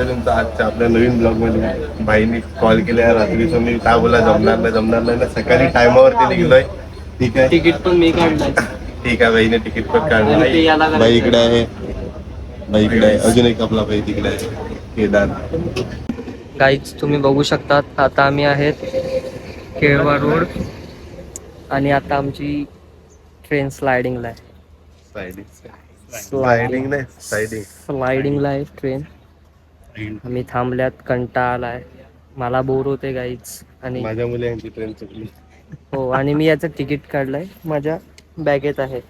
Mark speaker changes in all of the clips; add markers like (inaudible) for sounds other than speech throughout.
Speaker 1: आहे तुमचं आजच्या आपल्या नवीन ब्लॉगमध्ये भाईने कॉल केला रात्रीचं मी काय बोला जमणार नाही जमणार नाही ना सकाळी टायमावरती निघलोय ठीक आहे.
Speaker 2: तिकीट पण मी काढलाय
Speaker 1: ठीक आहे भाईने तिकीट पण काढलं. भाई इकडे आहे. भाई इकडे आहे. अजून एक आपला भाई तिकडे आहे. केदार
Speaker 2: गाईज तुम्ही बघू शकतात आता आम्ही आहेत केळवा रोड आणि आता आमची ट्रेन स्लायडिंगला आहे.
Speaker 1: सायडिंग स्लायडिंग नाही सायडिंग
Speaker 2: स्लायडिंगला आहे ट्रेन आम्ही थांबल्यात कंटाळा आलाय. मला बोर होते गाईज आणि
Speaker 1: माझ्या मुली यांची ट्रेन चुकली.
Speaker 2: हो आणि मी याचं तिकीट काढलंय. माझ्या बॅगेत आहे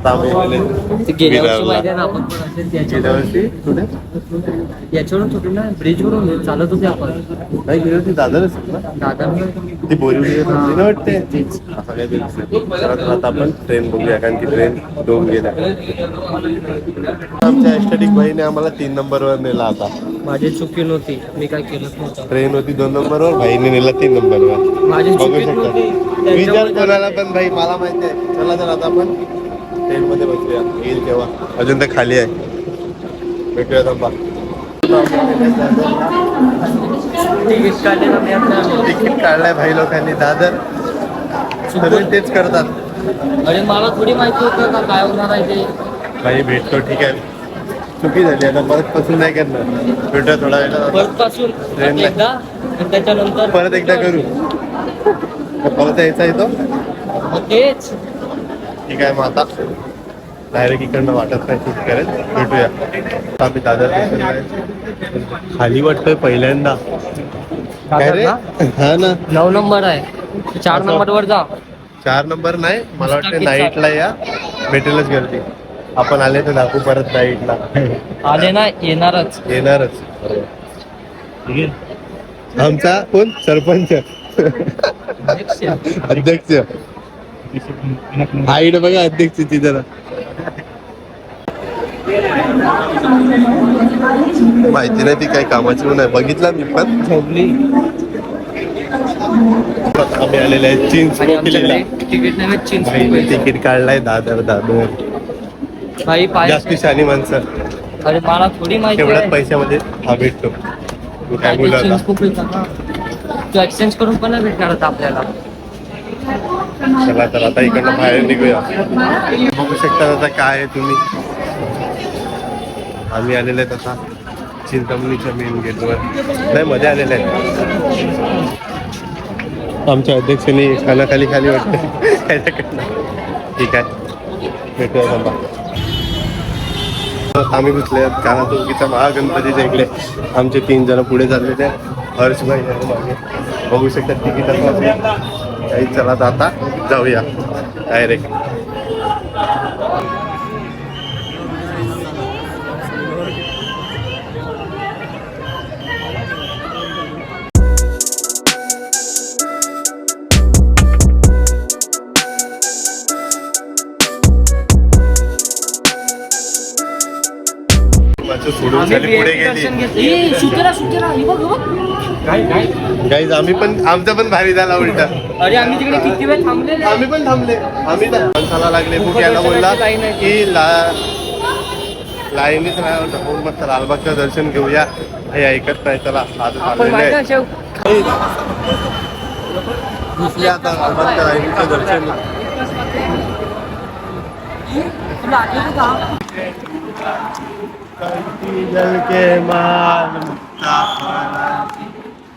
Speaker 1: आता आम्ही आलेलो
Speaker 2: ते गेल्या वर्षी
Speaker 1: विरारला.
Speaker 2: माहिती आहे ना आपण पण असेच
Speaker 1: गेल्या
Speaker 2: याच्यावर
Speaker 1: वर्षी? कुठे?
Speaker 2: याच्यावरून होतो ना ब्रिजवरून चालत होते आपण.
Speaker 1: नाही गेली होती दादर असेल ना
Speaker 2: दादा
Speaker 1: ती बोरिवली थांबली ना वाटते? आपण ट्रेन बघूया कारण की ट्रेन दोन गेल्या. आमच्या एस्टॅटिक भाईने आम्हाला तीन नंबरवर नेला आता.
Speaker 2: माझी चुकी नव्हती मी काय नव्हतं.
Speaker 1: ट्रेन होती दोन नंबरवर भाईने नेला तीन नंबरवर
Speaker 2: माझी
Speaker 1: बघू शकता.
Speaker 2: नव्हती.
Speaker 1: विचार
Speaker 2: त्यांच्यामुळे
Speaker 1: कोणाला पण भाई मला माहिती आहे. चला तर आता आपण ट्रेन मध्ये बसूया येईल तेव्हा. अजून तर खाली आहे. भेटूया थांबा.
Speaker 2: तिकीट
Speaker 1: काढलाय भाई लोकांनी. दादर. सगळे तेच करतात.
Speaker 2: अरे मला थोडी माहिती होतं का काय होणार आहे ते?
Speaker 1: भाई भेटतो ठीक आहे. चुकी झाली. आता परत पासून नाही करणार. भेटूया थोडा वेळा.
Speaker 2: परत पासून. एकदा? आणि त्याच्यानंतर?
Speaker 1: परत एकदा करू. परत यायचा येतो
Speaker 2: तेच.
Speaker 1: ठीक आहे मग आता डायरेक्ट इकडनं वाटत नाही शूट करत भेटूया. आम्ही दादर. खाली वाटतोय पहिल्यांदा. काय रे? हा ना.
Speaker 2: नऊ नंबर आहे. चार
Speaker 1: असं.
Speaker 2: नंबर वर जा.
Speaker 1: चार नंबर नाही मला वाटतं नाईटला या. भेटेलच गर्दी. आपण आले तर दाखवू परत नाईटला
Speaker 2: आले ना येणारच.
Speaker 1: येणारच. आमचा कोण? सरपंच. अध्यक्ष. आईड बघा अध्यक्ष ती जरा. माहिती नाही ती काही कामाची नाही. बघितला मी पण.
Speaker 2: झोपली
Speaker 1: आम्ही आलेले आहे चिंच
Speaker 2: आणि
Speaker 1: किल्ल्याला.
Speaker 2: आमच्याकडे तिकीट
Speaker 1: काढलाय दादर दादर
Speaker 2: भाई
Speaker 1: जास्ती शानी माणसं.
Speaker 2: अरे मला थोडी माहिती
Speaker 1: तेवढ्याच
Speaker 2: आहे
Speaker 1: पैशामध्ये हा भेटतो. तू काय
Speaker 2: काय
Speaker 1: बोलला
Speaker 2: एक्सचेंज करून पण भेटणार आता आपल्याला.
Speaker 1: चला तर आता इकडनं बाहेर निघूया. बघू शकता आता काय आहे तुम्ही. आम्ही आलेले आहेत आता चिंतामणीच्या मेन गेटवर नाही मध्ये आलेले आहेत आमच्या अध्यक्षांनी खानाखाली खाली वाटते त्याच्याकडनं. ठीक आहे. भेटूया थांबा आम्ही घुसले आहेत कानातुकीच्या महागणपतीच्या इकडे आमचे तीन जण पुढे चाललेले आहेत. हर्षभाई आहे मागे. बघू शकतात तिकीट काही चला तर आता जाऊया डायरेक्ट सोडून खाली पुढे गेली गाईज आम्ही पण आमचा पण भारी झाला उलटा.
Speaker 2: अरे आम्ही तिकडे किती वेळ थांबलेले?
Speaker 1: आम्ही पण थांबले. आम्ही माणसाला लागले बुक यायला बोलला. की ला लाईनीच नाही होऊन मस्त लालबागचं दर्शन घेऊया. हे ऐकत नाही चला आज आता लालबागच्या लाईनीचं दर्शन. जल के माल मुक्ता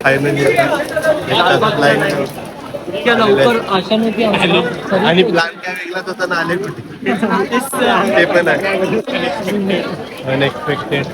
Speaker 1: फायनली. आणि प्लॅन काय वेगळाच होता ना आले कुठे ते पण आहे. अनएक्सपेक्टेड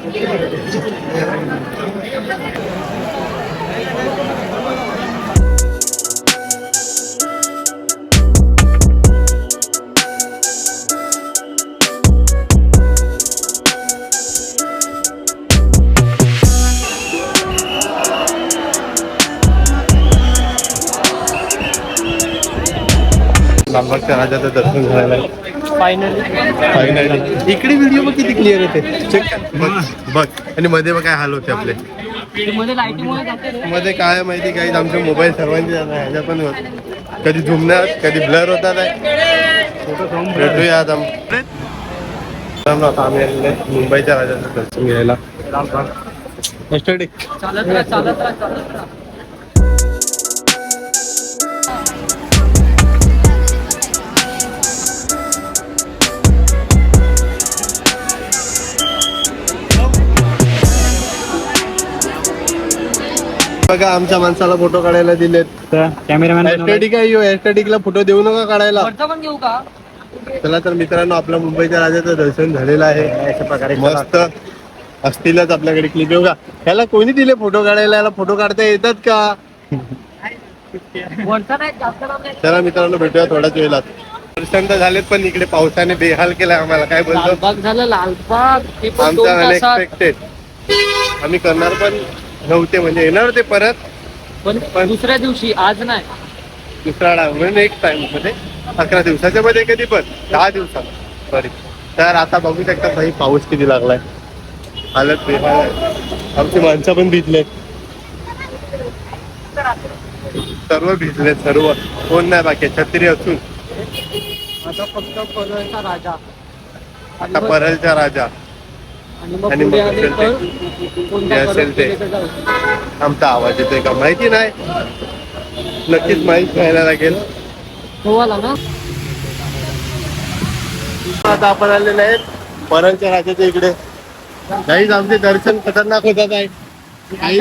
Speaker 1: लालबागच्या राजाचं दर्शन झालेलं आहे
Speaker 2: फायनली
Speaker 1: इकडे व्हिडिओ बघ किती क्लिअर येते. चेक बघ बघ. आणि मध्ये बघ काय हाल होते आपले.
Speaker 2: मध्ये
Speaker 1: काय माहिती काही आमचे मोबाईल सर्वांचे ह्याच्या पण होत. कधी झुमणार कधी ब्लर होतात आहे. भेटूया आता आम्ही आलेलो आहे मुंबईच्या राजाचं दर्शन घ्यायला.
Speaker 2: चालत राहा चालत राहा चालत राहा.
Speaker 1: बघा आमच्या माणसाला फोटो काढायला दिलेत.
Speaker 3: कॅमेरामॅन
Speaker 1: एस्टेटिक आहे यो एस्टेटिकला फोटो देऊ नका काढायला.
Speaker 2: वरचा पण घेऊ का?
Speaker 1: चला तर मित्रांनो आपल्या मुंबईच्या राजाचं दर्शन झालेलं आहे.
Speaker 3: अशा प्रकारे
Speaker 1: मस्त. असतीलच आपल्याकडे क्लिप येऊ का ह्याला कोणी दिले फोटो काढायला? याला फोटो काढता येतात का. चला मित्रांनो भेटूया थोड्याच वेळात. दर्शन तर झालेत पण इकडे पावसाने बेहाल केलाय आम्हाला. काय बोलतो?
Speaker 2: लालबाग झालं लालबाग. ते पण दोन
Speaker 1: आमचा
Speaker 2: तासात.
Speaker 1: अनएक्सपेक्टेड आम्ही करणार पण नव्हते म्हणजे येणार होते परत
Speaker 2: पण दुसऱ्या दिवशी आज नाही.
Speaker 1: दुसरा डाव म्हणजे एक टाइममध्ये अकरा दिवसाच्या मध्ये कधी पण दहा दिवसात. सॉरी तर आता बघू शकता भाई पाऊस किती लागलाय. हालत बेहाल आहे. आमची माणसं पण भिजलेत. सर्व भिजलेत सर्व. कोण नाही बाकी छत्री असून.
Speaker 2: आता फक्त परळचा राजा.
Speaker 1: आता परलचा राजा.
Speaker 2: आणि मग आले
Speaker 1: असेल जे असेल ते. आमचा आवाज येतोय का? माहिती नाही. नक्कीच माहीत घ्यायला लागेल.
Speaker 2: हो आला ना?
Speaker 1: आता आपण आलेले आहेत परलच्या राजाच्या इकडे. काहीच आमचे दर्शन खतरनाक होतात आहे.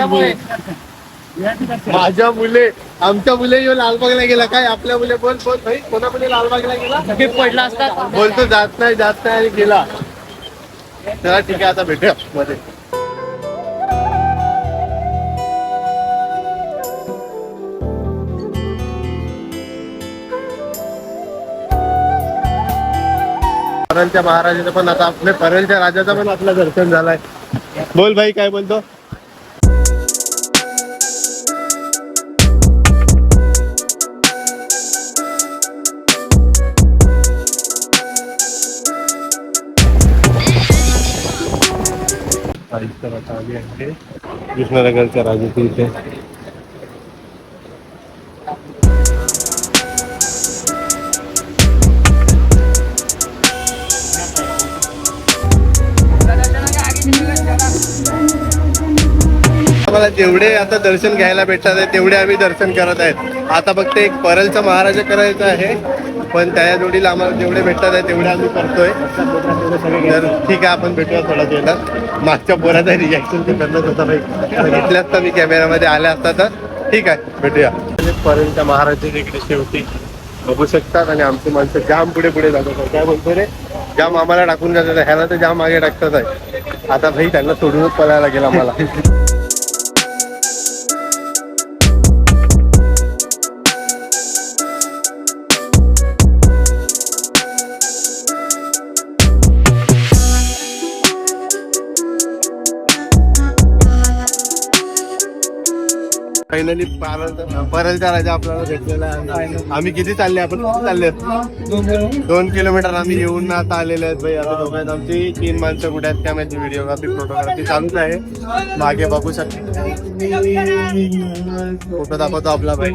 Speaker 1: बोल- माझ्या मुले आमच्या मुले येऊन लालबागला गेला. काय? आपल्या मुले बोल बोल भाई. कोणा मुले लालबागला गेला?
Speaker 2: पडला असतात.
Speaker 1: बोलतो जात नाही जात नाही आणि गेला. चला ठीक आहे आता भेटूया. मध्ये. परलच्या महाराजाचं पण आता आपल्या परलच्या राजाचं पण आपलं दर्शन झालंय. बोल भाई काय बोलतो? तर आता आली आहे. कृष्णनगरच्या राजाच्या इथे. आम्हाला जेवढे आता दर्शन घ्यायला भेटतात आहे तेवढे आम्ही दर्शन करत आहेत. आता फक्त एक परलचा महाराजा करायचा आहे. पण त्या जोडीला आम्हाला जेवढे भेटतात आहे तेवढे आम्ही करतोय. तर ठीक आहे आपण भेटूया थोडा वेळेला मागच्या बोराचा रिॲक्शन ते करत होता भाई घेतल्या असता मी कॅमेरामध्ये आल्या असता तर ठीक आहे भेटूया. पर्यंत महाराजाच्या इकडे शेवटी बघू शकतात आणि आमची माणसं जाम पुढे पुढे जातात. काय बोलतो रे? जाम आम्हाला टाकून जातात. ह्याला तर जाम मागे टाकतात आहे. आता भाई त्यांना सोडूनच पळायला लागेल आम्हाला. फायनली परलचा राजा आपल्याला भेटलेला आहे. आम्ही किती चालले? आपण किती चालले? दोन किलोमीटर आम्ही येऊन आता आलेले आहेत भाई. आता दोघं आहेत आमची तीन माणसं कुठे आहेत काय माहिती व्हिडिओग्राफी फोटोग्राफी चालूच आहे. मागे बघू शकता. फोटो दाखवतो आपला भाई.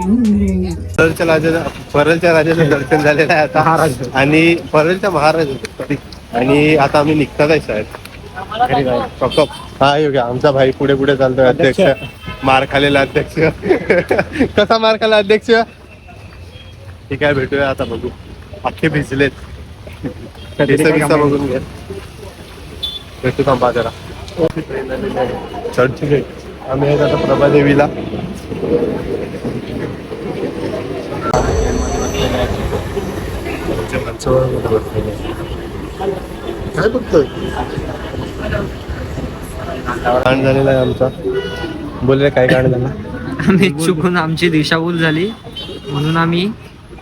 Speaker 1: परलच्या राजाचं परलच्या राजाचं दर्शन झालेलं आहे आता. आणि परलच्या महाराज आणि आता आम्ही निघतात आहे साहेब हा योग्य आमचा भाई पुढे पुढे चालतोय अध्यक्ष. मार खालेला अध्यक्ष. कसा मार खाला अध्यक्ष? ठीक आहे भेटूया आता बघू. अख्खे भिजलेत. बघून घ्या भेटू थांबा जरा. चर्च गेट आम्ही आहेत आता प्रभादेवीला. काय बघतोय? झालेला आहे आमचा. बोल रे काय कांड झाला (laughs)
Speaker 2: आम्ही चुकून आमची दिशाभूल झाली. म्हणून आम्ही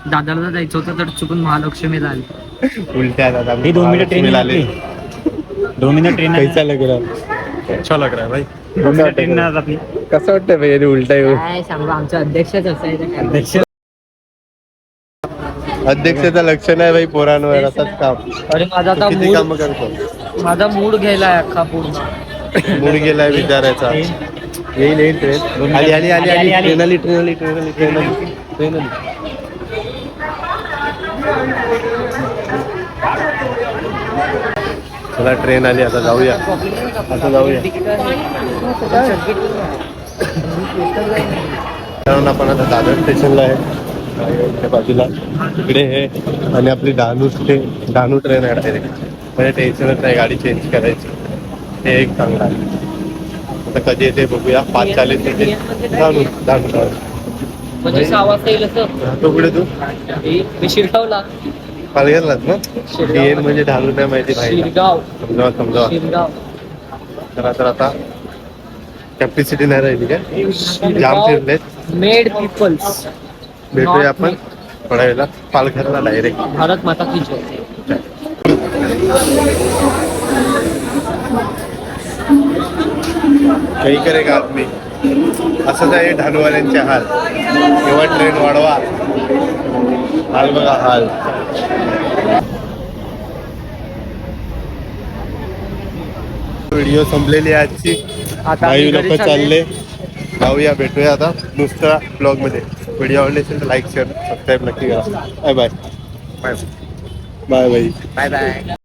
Speaker 2: दादरला जायचं होतं तर चुकून महालक्ष्मीला आली.
Speaker 1: उलट्या
Speaker 3: ही मिनिटं ट्रेन
Speaker 1: आले
Speaker 3: दोन मिनिट ट्रेन
Speaker 1: कैसा लग रहा. अच्छा लग रहा है भाई.
Speaker 3: मिनिट ट्रेन
Speaker 1: कसं वाटतंय भाई उलटा येऊन?
Speaker 2: काय सांगू आमचं अध्यक्षच असायचं
Speaker 3: अध्यक्ष.
Speaker 1: अध्यक्षाचं लक्ष नाही भाई पोरांवर असंच काम.
Speaker 2: अरे माझा आता
Speaker 1: किती
Speaker 2: मूड
Speaker 1: काम करतो?
Speaker 2: माझा मूड गेलाय अख्खा पूर्ण.
Speaker 1: मूड गेलाय विचारायचा येईल येईल ट्रेन आली आली आली आली. ट्रेन आली ट्रेन आली ट्रेन आली ट्रेन आली. ट्रेन आली. चला ट्रेन आली आता जाऊया. आता जाऊया. कारण आपण आता दादर स्टेशनला आहे. बाजूला इकडे हे. आणि आपली डहाणू स्टे डहाणू ट्रेन आहे डायरेक्ट म्हणजे टेन्शनच नाही गाडी चेंज करायची. हे एक चांगलं आहे. आता कधी येते बघूया. पाच चाळीस
Speaker 2: म्हणजे येईल
Speaker 1: कुठे तू?
Speaker 2: मी शिरगावला.
Speaker 1: पालघरलाच ना? डीएन म्हणजे ढालू नाही माहिती
Speaker 2: शिरगाव.
Speaker 1: समजावा समजावा.
Speaker 2: शिरगाव.
Speaker 1: तर आता कॅपॅसिटी नाही राहिली काय? जाम फिरलेत
Speaker 2: मेड पीपल्स
Speaker 1: भेटूया आपण. थोड्या वेळेला पालघरला डायरेक्ट
Speaker 2: भारत माता की जय.
Speaker 1: काही करेगा आदमी असंच आहे ढालूवाल्यांचे हाल. केव्हा ट्रेन वाढवा? हाल बघा हाल. व्हिडिओ संपलेली आहे आजची.
Speaker 2: आता
Speaker 1: काही लोक चालले. जाऊया भेटूया आता. नुसतं ब्लॉगमध्ये व्हिडिओ आवडले असेल तर लाईक शेअर सबस्क्राईब नक्की करा. Bye bye bye bye
Speaker 2: bye bye